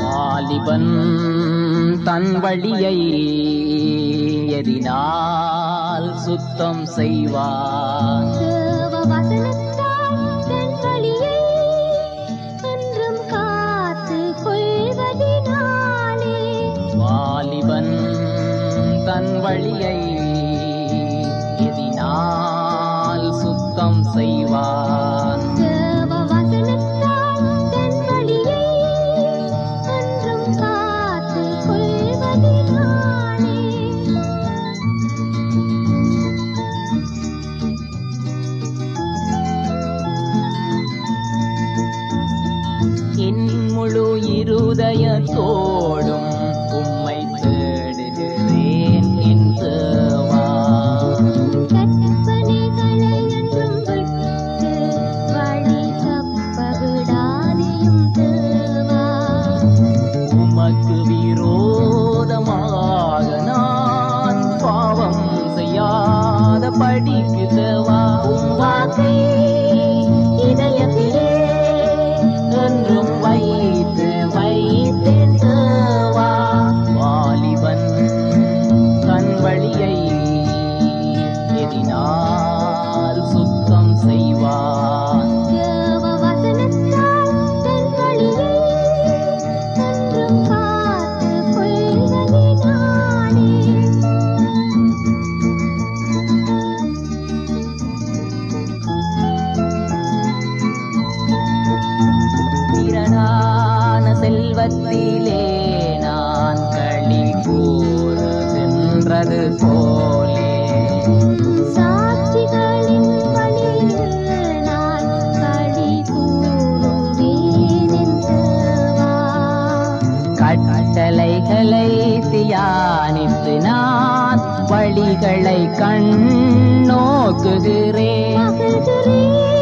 வாலிபன் தன் வழியை எதினால் சுத்தம் செய்வான் வாலிபன் தன் வழியை எதினால் சுத்தம் செய்வான். தேவ வசனத்தால் செல்வத்திலே நான் களி கூறுகின்றது போலே. சாட்சிகளின் நான் களி. கட்டளைகளை தியானித்து நான் வழிகளை கண்ணோக்குகிறேன் மகிழ்கிறேன்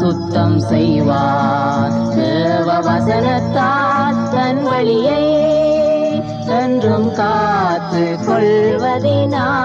சுத்தம் செய்வார். தேவ வசனத்தால் தன் வழியை என்றும் காத்து கொள்வதினாலே